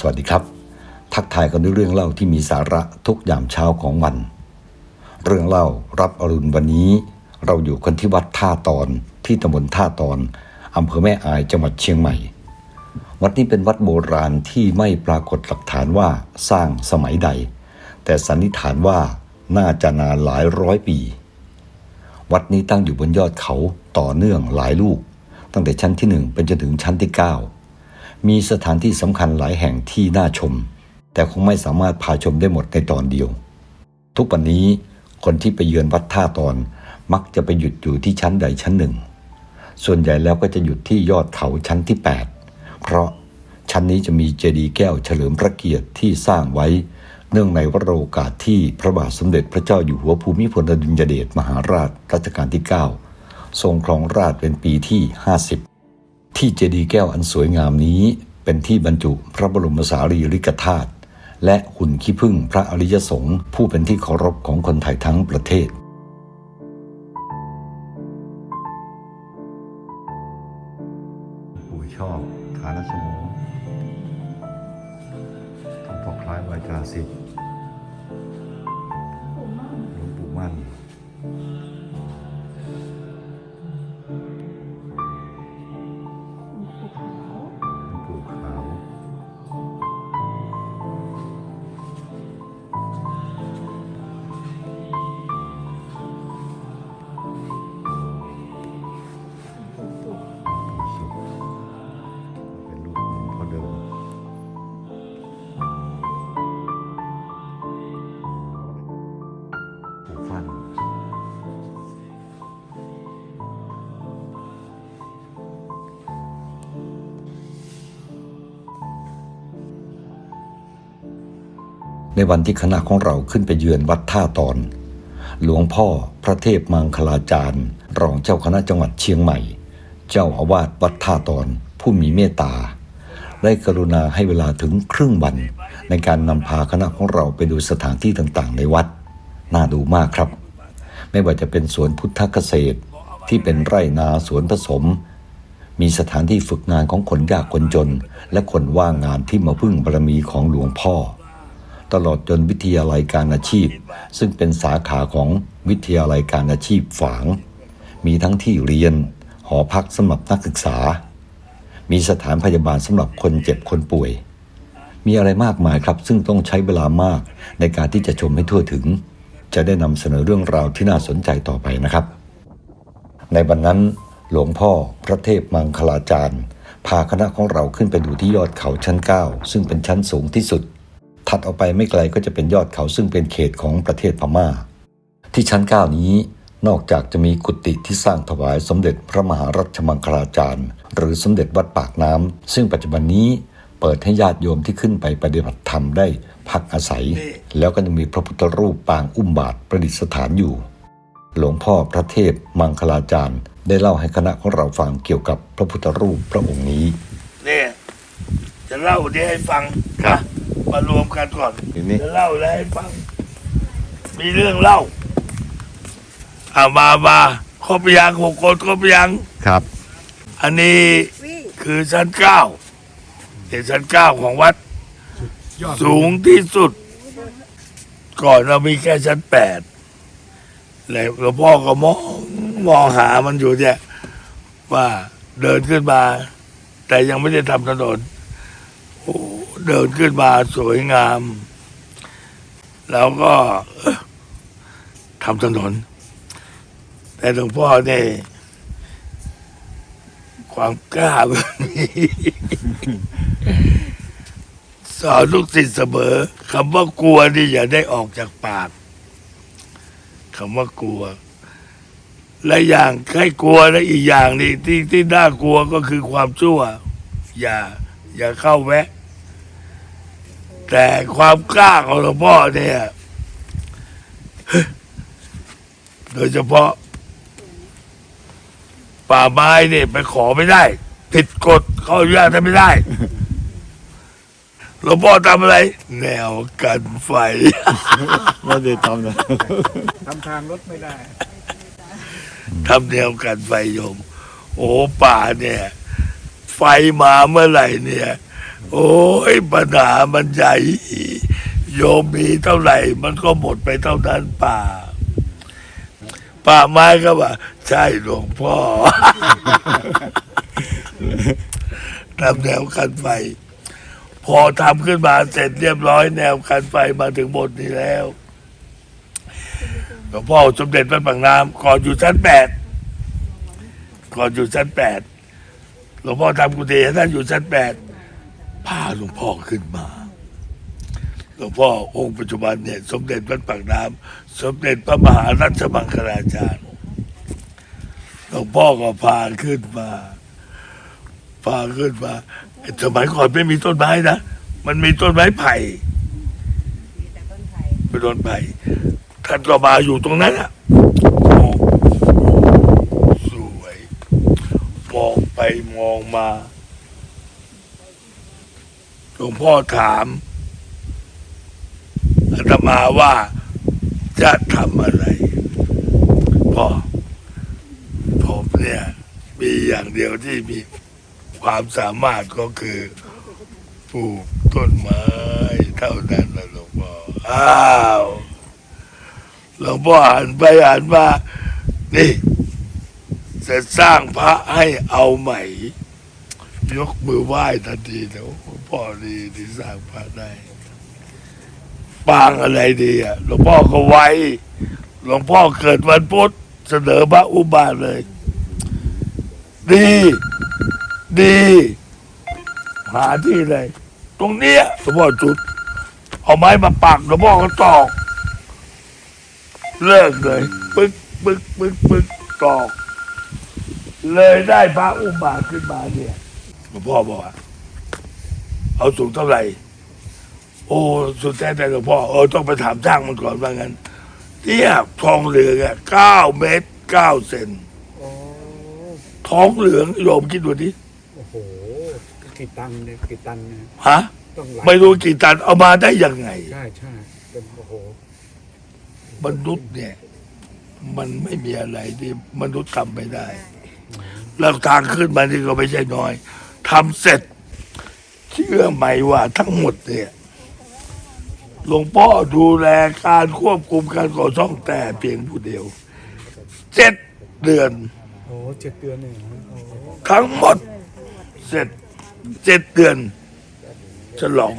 สวัสดีครับ ทักทายกันด้วยเรื่องเล่าที่มีสาระทุกยามเช้าของวัน เรื่องเล่ารับอรุณวันนี้ เราอยู่กันที่วัดท่าตอนที่ตำบลท่าตอนอำเภอแม่อายจังหวัดเชียงใหม่ วัดนี้เป็นวัดโบราณที่ไม่ปรากฏหลักฐานว่าสร้างสมัยใด แต่สันนิษฐานว่าน่าจะนานหลายร้อยปี วัดนี้ตั้งอยู่บนยอดเขาต่อเนื่องหลายลูก ตั้งแต่ชั้นที่หนึ่งเป็นจนถึงชั้นที่เก้า มีสถานที่สำคัญหลายแห่งที่น่าชม แต่คงไม่สามารถพาชมได้หมดในตอนเดียว ทุกวันนี้คนที่ไปเยือนวัดท่าตอน มักจะไปหยุดอยู่ที่ชั้นใดชั้นหนึ่ง ส่วนใหญ่แล้วก็จะหยุดที่ยอดเขาชั้นที่ 8 เพราะชั้นนี้จะมีเจดีย์แก้วเฉลิมพระเกียรติที่สร้างไว้ เนื่องในวโรกาสที่พระบาทสมเด็จพระเจ้าอยู่หัวภูมิพลอดุลยเดชมหาราชรัชกาลที่ 9 ทรงครองราชเป็นปีที่ 50 ที่เจดีย์แก้วอันสวยงามนี้ เป็นที่บรรจุพระบรมสารีริกธาตุและหุ่นขี้ผึ้งพระอริยสงฆ์ผู้เป็นที่เคารพของคนไทยทั้งประเทศ ปู่ชอบฐานสมองต้องพอคล้ายวาจาสิทธิ์ ในวันที่คณะของเราขึ้นไปเยือนวัดท่าตอน หลวงพ่อพระเทพมังคลาจารย์ รองเจ้าคณะจังหวัดเชียงใหม่ เจ้าอาวาสวัดท่าตอน ผู้มีเมตตา ได้กรุณาให้เวลาถึงครึ่งวัน ในการนำพาคณะของเราไปดูสถานที่ต่างๆ ในวัด น่าดูมากครับ ไม่ว่าจะเป็นสวนพุทธเกษตรที่เป็นไร่นาสวนผสม มีสถานที่ฝึกงานของคนยากคนจน และคนว่างงานที่มาพึ่งบารมีของหลวงพ่อ ตลอดจนวิทยาลัยการอาชีพ ซึ่งเป็นสาขาของวิทยาลัยการอาชีพฝาง มีทั้งที่เรียน หอพักสำหรับนักศึกษา มีสถานพยาบาลสำหรับคนเจ็บคนป่วย มีอะไรมากมายครับ ซึ่งต้องใช้เวลามากในการที่จะชมให้ทั่วถึง จะได้นำเสนอเรื่องราวที่น่าสนใจต่อไปนะครับ ในวันนั้นหลวงพ่อพระเทพมังคลาจารย์ พาคณะของเราขึ้นไปดูที่ยอดเขาชั้น 9 ซึ่งเป็นชั้นสูงที่สุด ถัดออกไปไม่ไกลก็จะเป็นยอดเขาซึ่งเป็นเขตของประเทศพม่า ที่ชั้น9นี้นอกจากจะมีกุฏิที่สร้างถวายสมเด็จพระมหารัชมังคลาจารย์ หรือสมเด็จวัดปากน้ำซึ่งปัจจุบันนี้เปิดให้ญาติโยมที่ขึ้นไปปฏิบัติธรรมได้พักอาศัย แล้วก็จะมีพระพุทธรูปปางอุ้มบาทประดิษฐานอยู่ หลวงพ่อพระเทพมังคลาจารย์ ได้เล่าให้คณะของเราฟังเกี่ยวกับพระพุทธรูปพระองค์นี้เนี่ยจะเล่าเดี๋ยวให้ฟังครับนะ มารวมกันก่อนทีนี้จะเล่าแล้วให้ฟัง มีเรื่องเล่าเอามามาครบยังหกคนครบยัง ครับ อันนี้คือชั้นเก้าเป็นชั้นเก้าของวัด สูงที่สุด ก่อนเรามีแค่ชั้นแปดแล้วหลวงพ่อก็มองมองหามันอยู่เนี่ยว่าเดินขึ้นมา แต่ยังไม่ได้ทำถนนโอ้ เดินขึ้นมาสวยงาม แล้วก็ทำถนน แต่หลวงพ่อเนี่ยความกล้าแบบนี้สอนลูกศิษย์เสมอคำว่ากลัวนี่อย่าได้ออกจากปากคำว่ากลัว และอย่างใครกลัวและอีกอย่างนี่ที่ที่น่ากลัวก็คือความชั่ว อย่า อย่าเข้าแวะ แต่ความกล้าของหลวงพ่อเนี่ยโดยเฉพาะ ป่าไม้เนี่ยไปขอไม่ได้ ผิดกฎเขาอนุญาตให้ไม่ได้หลวงพ่อทำอะไร แนวกันไฟ ไม่ได้ทำนะทำทางรถไม่ได้ทำแนวกันไฟโยม โอ้ป่าเนี่ย ไฟมาเมื่อไหร่เนี่ย โอ้ยปัญหามันใหญ่ โยมมีเท่าไหร่ มันก็หมดไปเท่านั้นป่า ป่าไม้ก็ว่า ใช่หลวงพ่อทำแนวกันไฟ พอทำขึ้นมาเสร็จเรียบร้อยแนวกันไฟมาถึงบทนี้แล้วหลวงพ่อสมเด็จพระบางน้ำก่อนอยู่ชั้นแปดก่อนอยู่ชั้นแปดหลวงพ่อทำกุฏิให้ท่านอยู่ชั้นแปด พาหลวงพ่อขึ้นมาหลวงพ่อองค์ปัจจุบันเนี่ยสมเด็จพระปากน้ำสมเด็จพระมหารัชมังคลาจารย์หลวงพ่อก็พาขึ้นมาพาขึ้นมาสมัยก่อนไม่มีต้นไม้นะมันมีต้นไม้ไผ่เป็นต้นไผ่ท่านก็มาอยู่ตรงนั้นอะโอ้สวยมองไปมองมา หลวงพ่อถามอาตมาว่าจะทำอะไรพ่อผมเนี่ย มีอย่างเดียวที่มีความสามารถก็คือปลูกต้นไม้เท่านั้นนะหลวงพ่ออ้าวหลวงพ่อหันไปหันมานี่ จะสร้างพระให้เอาใหม่ ยกมือไหว้ทันทีนะโอ้โหพ่อดีที่สร้างพระได้ ปางอะไรดีอะหลวงพ่อก็ไว้หลวงพ่อเกิดวันพุธเสนอพระอุบาทเลย ดี ดี หาที่เลย ตรงเนี้ยหลวงพ่อจุด เอาไม้มาปักหลวงพ่อก็ตอก เลิกเลยปึ๊กปึ๊กปึ๊กปึ๊กตอก เลยได้พระอุบาทขึ้นมาเนี่ย ลวงพ่อบอกว่าเอาสูงเท่าไหร่ โอ้สุดแท้แต่หลวงพ่อเออต้องไปถามช่างมันก่อนว่างั้นเนี่ยทองเหลืองอะเก้าเมตรเก้าเซนโอ้ทองเหลืองโยมคิดดูดิโอ้โหกี่ตันเนี่ยกี่ตันเนี่ยฮะต้องหลายไม่รู้กี่ตันเอามาได้ยังไง ใช่ใช่เป็นโอ้โหมนุษย์เนี่ย มันไม่มีอะไรที่มนุษย์ทำไม่ได้แล้วทางขึ้นมานี่ก็ไม่ใช่น้อย ทำเสร็จ เชื่อไหมว่าทั้งหมดเนี่ยหลวงพ่อดูแลการควบคุมการก่อสร้างแต่เพียงผู้เดียวเจ็ดเดือน โอ้เจ็ดเดือนเองนะโอ้โหทั้งหมดเสร็จเจ็ดเดือนฉลอง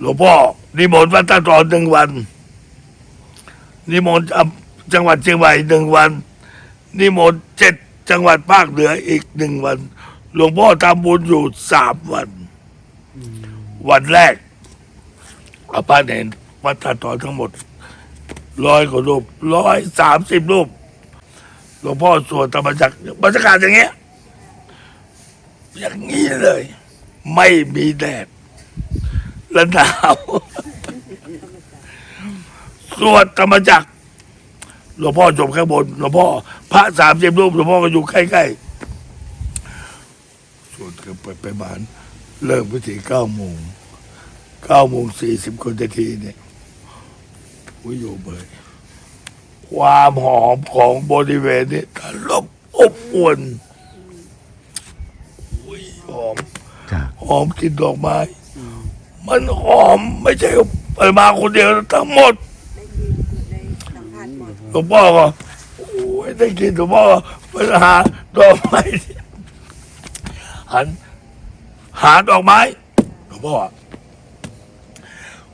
หลวงพ่อนิมนต์วัดตาตอนหนึ่งวัน นิมนต์อำจังหวัดเชียงใหม่หนึ่งวัน นิมนต์เจ็ดจังหวัดภาคเหนืออีกหนึ่งวัน หลวงพ่อทำบุญอยู่สามวัน วันแรกอาป้าเนนวัดตาตอนทั้งหมดร้อยกว่ารูปร้อยสามสิบรูปหลวงพ่อสวดธรรมจักรบรรยากาศอย่างเงี้ย อย่างนี้เลย ไม่มีแดดและหนาวสวดธรรมจักรหลวงพ่อจบข้างบนหลวงพ่อ พระสามสิบรูปหลวงพ่อก็อยู่ใกล้ๆ สวดกันไปไปบาน เริ่มพิธีเก้าโมงเก้าโมงสี่สิบคนนาทีเนี่ยโอ้ยโยมเบยความหอมของบริเวณนี้ทะลบอบอวนอุ๊ยหอมครับหอมกลินดอกไม้ มันหอมไม่ใช่ไปมาคนเดียวนะทั้งหมดหลวงพ่อก็โอ้ยได้กินหลวงพ่อก็ไปหาดอกไม้ หัน หาดอกไม้หลวงพ่อ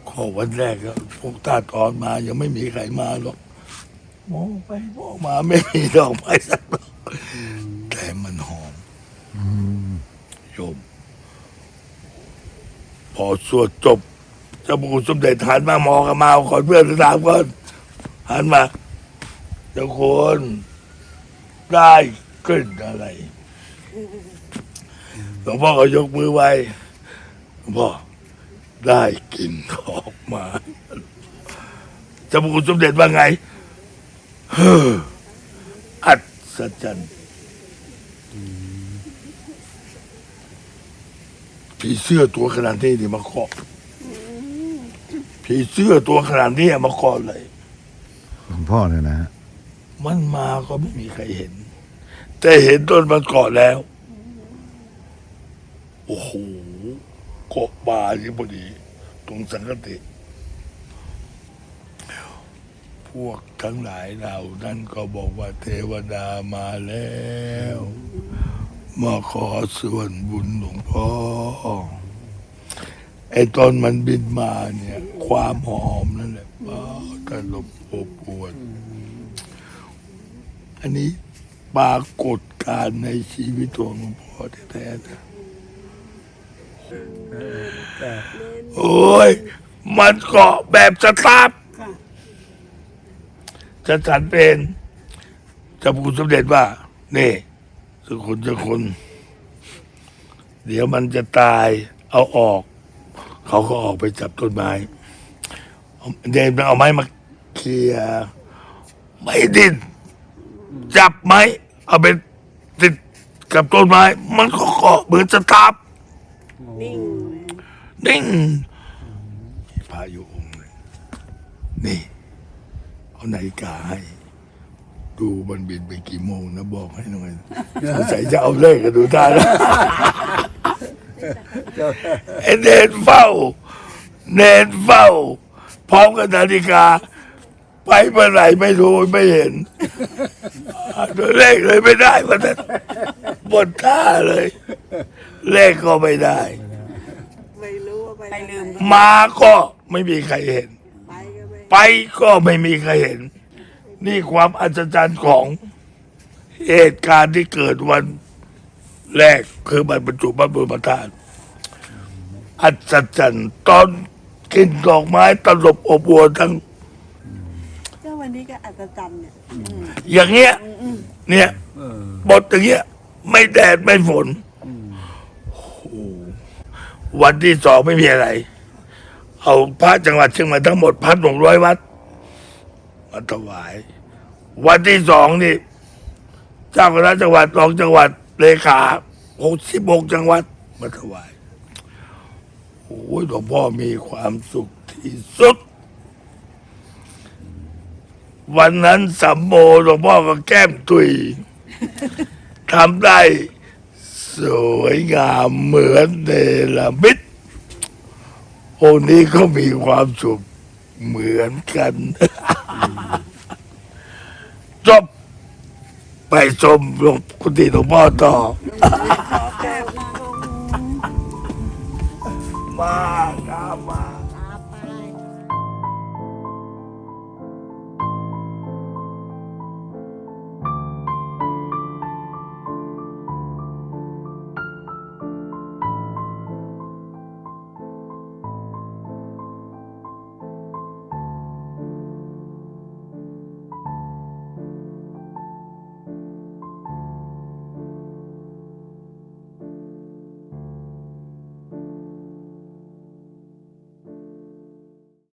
ขอวันแรกก็พวกตาตอนมา ยังไม่มีใครมาหรอกมองไปมองมาไม่มีดอกไม้สักดอกแต่มันหอมโยม พอสวดจบเจ้าปู่สมเด็จหันมามองกันมาก่อเพื่อนสามคนหันมาเจ้าคนได้กลิ่นอะไร หลวงพ่อก็ยกมือไว้หลวงพ่อได้กลิ่นดอกไมาเจ้าปู่สมเด็จว่าไงเฮ้ออัศจรรย์ผีเสื้อตัวขนาดนี้นี่มาเกาะผีเสื้อตัวขนาดนี้มาเกาะเลยหลวงพ่อเนี่ยนะฮะมันมาก็ไม่มีใครเห็น แต่เห็นต้นมันเกาะแล้ว โอ้โหเกาะป่าที่พอดีตรงสังกติพวกทั้งหลายเหล่านั้นก็บอกว่าเทวดามาแล้วมาขอส่วนบุญหลวงพ่อไอตอนมันบินมาเนี่ย ความหอมนั่นแหละว้าวตลบอบอวนอันนี้ปรากฏการในชีวิตของหลวงพ่อแท้ๆนะ โอ้ย มันเกาะแบบสตาร์ทจะฉันเป็นจะพูดสมเด็จว่า นี่สุคนจะคน เดี๋ยวมันจะตายเอาออก เขาก็ออกไปจับต้นไม้เอาเดินไปเอาไม้มาเคลียร์ไม่ดิ้นจับไม้ เอาไปติดกับต้นไม้ มันก็เกาะเหมือนสตาร์ท นิ่งนิ่งมีพายุองค์หนึ่งนี่ เอานาฬิกาให้ ดูมันบินไปกี่โมงนะบอกให้หน่อยสงสัยจะเอาเลขกันดูได้แล้วไอ้เนนเฝ้า เนนเฝ้า พร้อมกับนาฬิกา ไปเมื่อไหร่ไม่รู้ไม่เห็นอ่าดูเลขเลยไม่ได้วันนั้นหมดท่าเลย เลขก็ไม่ได้ไม่รู้ว่า ไปลืมมาก็ไม่มีใครเห็น ไปก็ไม่ไปก็ไม่มีใครเห็น นี่ความอัศจรรย์ของเหตุการณ์ที่เกิดวันแรกคือมันบรรจุพระบรมธาตุอัศจรรย์ตอนกินดอกไม้ตลบอบอวนทั้งเจ้าวันนี้ก็อัศจรรย์เนี่ยอย่างเงี้ย เนี่ยเออบทอย่างเงี้ย ไม่แดดไม่ฝนโอ้โห วันที่สองไม่มีอะไร เอาพระจังหวัดเชียงใหม่ทั้งหมดพันหกร้อยวัดมาถวาย วันที่สองนี่ เจ้าคณะจังหวัดรองจังหวัดเลขาหกสิบหกจังหวัดมาถวายโอ้ยหลวงพ่อมีความสุขที่สุด วันนั้นสัมโมหลวงพ่อก็แก้มตุยทำได้ สวยงามเหมือนเนลมิตองค์นี้ก็มีความสุขเหมือนกันจบไปชมหลวงกุฏิหลวงพ่อต่อแก้วมาครับมา